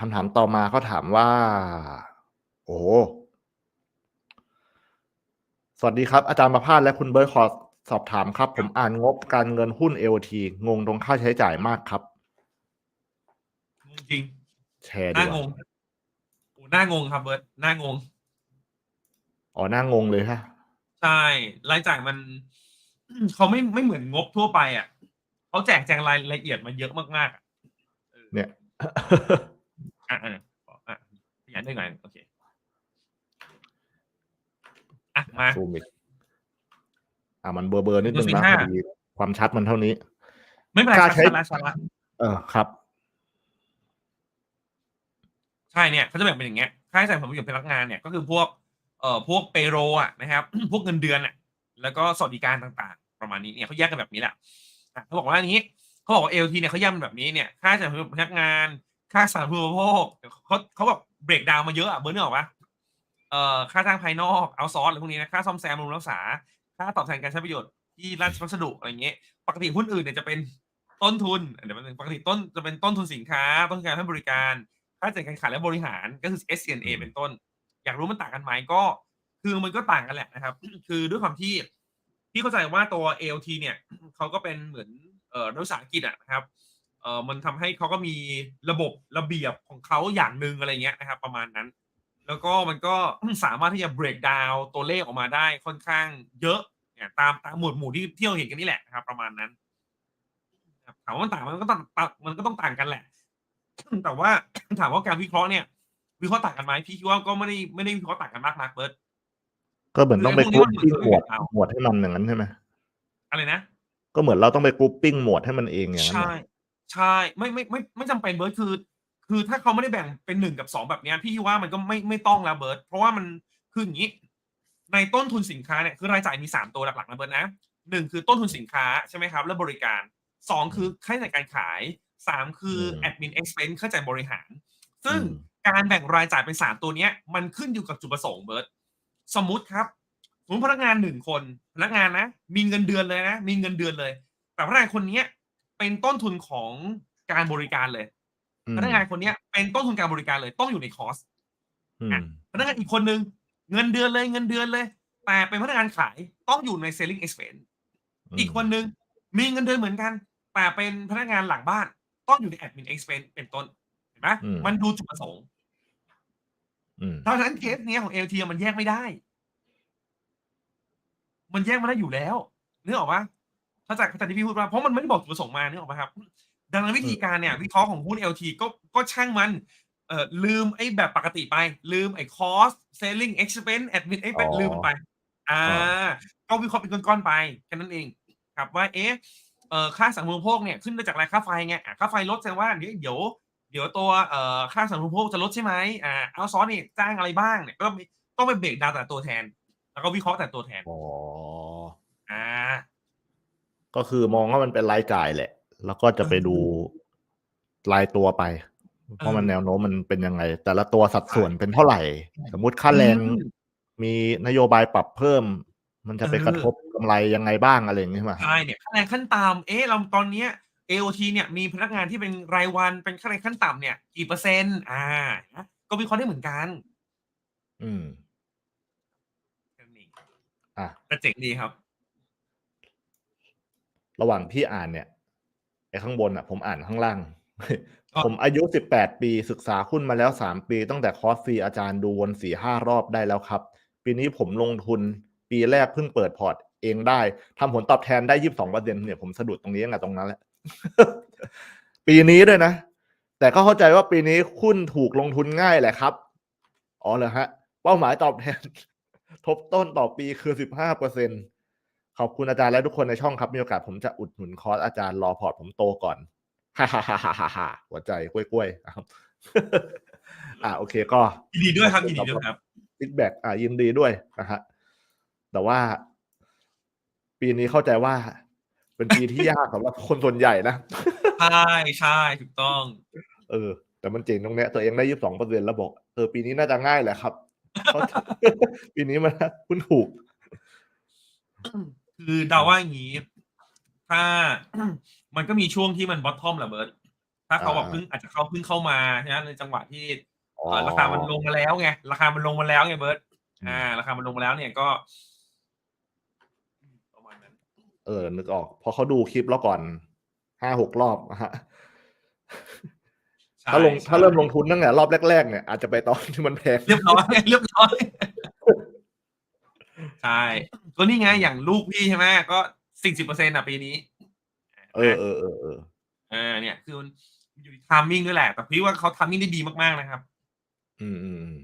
คำถามต่อมาเขาถามว่า โอ้โหสวัสดีครับ อาจารย์ประภาสและคุณเบิร์ดขอสอบถามครับ ผมอ่านงบการเงินหุ้น LT งงตรงค่าใช้จ่ายมากครับงงจริง แชร์หดีน้ากงว่างโอ้หน้างงครับเบิร์ตหน้างง อ๋อหน้างงเลยฮะ ใช่รายจ่ายมัน เขาไม่ไม่เหมือนงบทั่วไปอะเขาแจกแจงรายละเอียดมาเยอะมากๆอะเออเนี่ย อะอะขออะขยันได้หน่อยโอเคอะมาซูมอีกอ่ามันเบอร์เบอร์นิดนึงดูสินะห้าพอดีความชัดมันเท่านี้ ไม่เป็นไรกล้าครับใช้ชาระชาระเออครับ ใช่เนี่ยเขาจะแบ่งเป็นอย่างเงี้ยค่าใช้จ่ายผลประโยชน์พนักงานเนี่ยก็คือพวกเอ่อพวกเปโรอะนะครับ พวกเงินเดือนอะ แล้วก็สวัสดิการต่างๆ ประมาณนี้เนี่ยเขาแยกกันแบบนี้แหละอะเขาบอกว่าอันนี้เขาบอกว่าเอลทีเนี่ยเขาแยกเป็นแบบนี้เนี่ย ค่าใช้จ่ายผลประโยชน์พนักงาน ค่าสาธารณูปโภคเขาเขาแบบเบรกดาวมาเยอะอะเบอร์นึกออกปะเอ่อค่าจ้างภายนอกเอาซอร์สอะไรพวกนี้นะค่าซ่อมแซมบำรุงรักษา ค่าตอบแทนการใช้ประโยชน์ที่ราชพัสดุอะไรเงี้ยปกติหุ้นอื่นเนี่ยจะเป็นต้นทุนเดี๋ยวมันงปกติต้นจะเป็นต้นทุนสินค้า ต้นทุนการให้บริการ ค่าจัดการขายและบริหารก็คือ SCNA อืมเป็นต้น อยากรู้มันต่างกันไหมก็ คือมันก็ต่างกันแหละนะครับ คือด้วยความที่พี่เข้าใจว่าตัว ALT เนี่ยเขาก็เป็นเหมือนเอ่อรัฐวิสาหกิจอะนะครับ เอ่อมันทำให้เขาก็มีระบบระเบียบของเขาอย่างหนึ่งอะไรเงี้ยนะครับประมาณนั้น แล้วก็มันก็สามารถที่จะ break down ตัวเลขออกมาได้ค่อนข้างเยอะเนี่ยตามตามหมวดหมู่ที่ที่เราเห็นกันนี่แหละนะครับ ประมาณนั้นครับถามว่ามันต่างมันก็ต้องต่างมันก็ต้องต่างกันแหละ แต่ว่าถามว่าการวิเคราะห์เนี่ย วิเคราะห์ต่างกันไหมพี่คิดว่าก็ไม่ได้ไม่ได้วิเคราะห์ต่างกันมากนักเบิร์ตก็เหมือนต้องไปคืกอรุ๊ปไอ้พวกนี้ปิ้งหมวดมันเหมือนหมวดให้มันอย่างนั้นใช่ไหมอะไรนะก็เหมือนเราต้องไปกรุ๊ปปิ้งหมวดให้มันเองอย่างนั้นใช่เหรอ ใช่ไม่ไม่ไม่ไม่จำเป็นเบิร์ตคือ คือถ้าเขาไม่ได้แบ่งเป็นหนึ่งกับสองแบบเนี้ยพี่ว่ามันก็ไม่ไม่ต้องแล้วเบิร์ตเพราะว่ามันคืออย่างนี้ ในต้นทุนสินค้าเนี่ยคือรายจ่ายมีสามตัวหลักๆนะเบิร์ตนะหนึ่งคือต้นทุนสินค้าใช่ไหมครับ และบริการสองคือค่าใช้จ่ายการขายสามคือ admin expense ค่าใช้จ่ายบริหาร ซึ่งการแบ่งรายจ่ายเป็นสามตัวเนี้ยมันขึ้นอยู่กับจุดประสงค์เบิร์ตสมมุติครับสมมติพนักงานหนึ่งคนพนักงานนะมีเงินเดือนเลยนะมีเงินเดือนเลย แต่พนักงานคนเนี้ย เป็นต้นทุนของการบริการเลยอืมพนักงานคนเนี้ยเป็นต้นทุนการบริการเลยต้องอยู่ในคอสอืมพนักงานอีกคนนึงเงินเดือนเลยเงินเดือนเลย แต่เป็นพนักงานขายต้องอยู่ใน selling expense อีกคนนึงมีเงินเดือนเหมือนกัน แต่เป็นพนักงานหลังบ้าน ต้องอยู่ใน admin expense เป็นต้นเห็นไหมอืมมันดูจุดประสงค์อืมเพราะฉะนั้นเคสเนี้ยของ LT มันแยกไม่ได้ มันแยกมาได้อยู่แล้วนึกออกปะ เข้าใจเข้าใจที่พี่พูดว่าเพราะมันไม่ได้บอกจุดประสงค์มานึกออกปะครับ ดังนั้นวิธีการเนี่ยวิเคราะห์ของหุ้น LT ก็ก็ช่างมันเอ่อลืมไอ้แบบปกติไป ลืมไอ้ cost selling expense admin expense อ๋อลืมมันไป อ่าอ๋อก็วิเคราะห์เป็นก้อนๆไปแค่นั้นเองครับว่าเอ๊ะเอ่อค่าสังคมโภคเนี่ยขึ้นมาจากอะไรค่าไฟไงอะค่าไฟลดแสดงว่าเดี๋ยวเดี๋ยวเดี๋ยวตัวเอ่อค่าสังคมโภคจะลดใช่ไหมอ่าเอาซอสนี่จ้างอะไรบ้างเนี่ยก็ต้องมีต้องไปเบรกดาวแต่ตัวแทน แล้วก็วิเคราะห์แต่ตัวแทนอ๋ออ่า ก็คือมองว่ามันเป็นรายจ่ายแหละ แล้วก็จะไปดูรายตัวไปเพราะมันแนวโน้มมันเป็นยังไง แต่ละตัวสัดส่วนเป็นเท่าไหร่ สมมุติค่าแรงอืมมีนโยบายปรับเพิ่ม มันจะไปเออกระทบกำไรยังไงบ้างอะไรอย่างเงี้ยใช่ไหมใช่เนี่ยค่าแรงขั้นต่ำเอ๊ะเราตอนเนี้ย AOT เนี่ยมีพนักงานที่เป็นรายวันเป็นค่าแรงขั้นต่ำเนี่ย กี่เปอร์เซ็นต์อ่านะก็วิเคราะห์ได้เหมือนกัน อืมแค่นั้นเองอะแต่เจ๋งดีครับ ระหว่างพี่อ่านเนี่ยไอ้ข้างบนอะ ผมอ่านข้างล่างอ๋อผมอายุสิบแปดปีศึกษาหุ้นมาแล้วสามปี ตั้งแต่คอร์สฟรีอาจารย์ดูวนสี่ห้ารอบได้แล้วครับ ปีนี้ผมลงทุนปีแรกเพิ่งเปิดพอร์ตเองได้ทำผลตอบแทนได้ยี่สิบสองเปอร์เซ็นเนี่ยผมสะดุดตรงนี้ตั้งแต่ตรงนั้นแหละปีนี้ด้วยนะ แต่ก็เข้าใจว่าปีนี้หุ้นถูกลงทุนง่ายแหละครับอ๋อเหรอฮะ เป้าหมายตอบแทน ทบต้นต่อปีคือสิบห้าเปอร์เซ็น ขอบคุณอาจารย์และทุกคนในช่องครับ มีโอกาสผมจะอุดหนุนคอร์สอาจารย์รอพอร์ตผมโตก่อนฮ่าฮ่าฮ่าฮ่าฮ่าหัวใจกล้วยๆนะครับอ่าโอเคก็ยินดีด้วยครับยินดีด้วยครับฟีดแบ็กอ่ายินดีด้วยนะฮะแต่ว่า ปีนี้เข้าใจว่า เป็นปีที่ยากสำหรับคนส่วนใหญ่นะใช่ใช่ถูกต้อง เออ แต่มันเจ๋งตรงเนี้ยตัวเองได้ยี่สิบสองเปอร์เซ็นแล้วบอกเออปีนี้น่าจะง่ายแหละครับเข้าใจปีนี้มันหุ้นถูก คือเดาว่าอย่างนี้ ถ้ามันก็มีช่วงที่มันบอททอมแหละเบิร์ตถ้าเขาแบบอ่าเพิ่งอาจจะเขาเพิ่งเข้ามาใช่ไหมในจังหวะที่อ๋อเอ่อราคามันลงมาแล้วไงราคามันลงมาแล้วไงเบิร์ตอืมอ่า ราคามันลงมาแล้วเนี่ยก็ประมาณนั้น เออ นึกออกเพราะเขาดูคลิปแล้วก่อนห้าหกรอบอะฮะใช่ถ้าลงใช่ถ้าเริ่มลงทุนตั้งแต่รอบแรกๆเนี่ยอาจจะไปตอนที่มันแพงเรียบร้อยเรียบร้อยใช่ ก็นี่ไงอย่างลูกพี่ใช่ไหมก็สี่สิบเปอร์เซ็นต์อะปีนี้ เออเออเออเออเออเนี่ย คือมันอยู่ที่ทามมิ่งด้วยแหละ แต่พี่ว่าเขาทามมิ่งได้ดีมากๆนะครับ อืมอืมอืม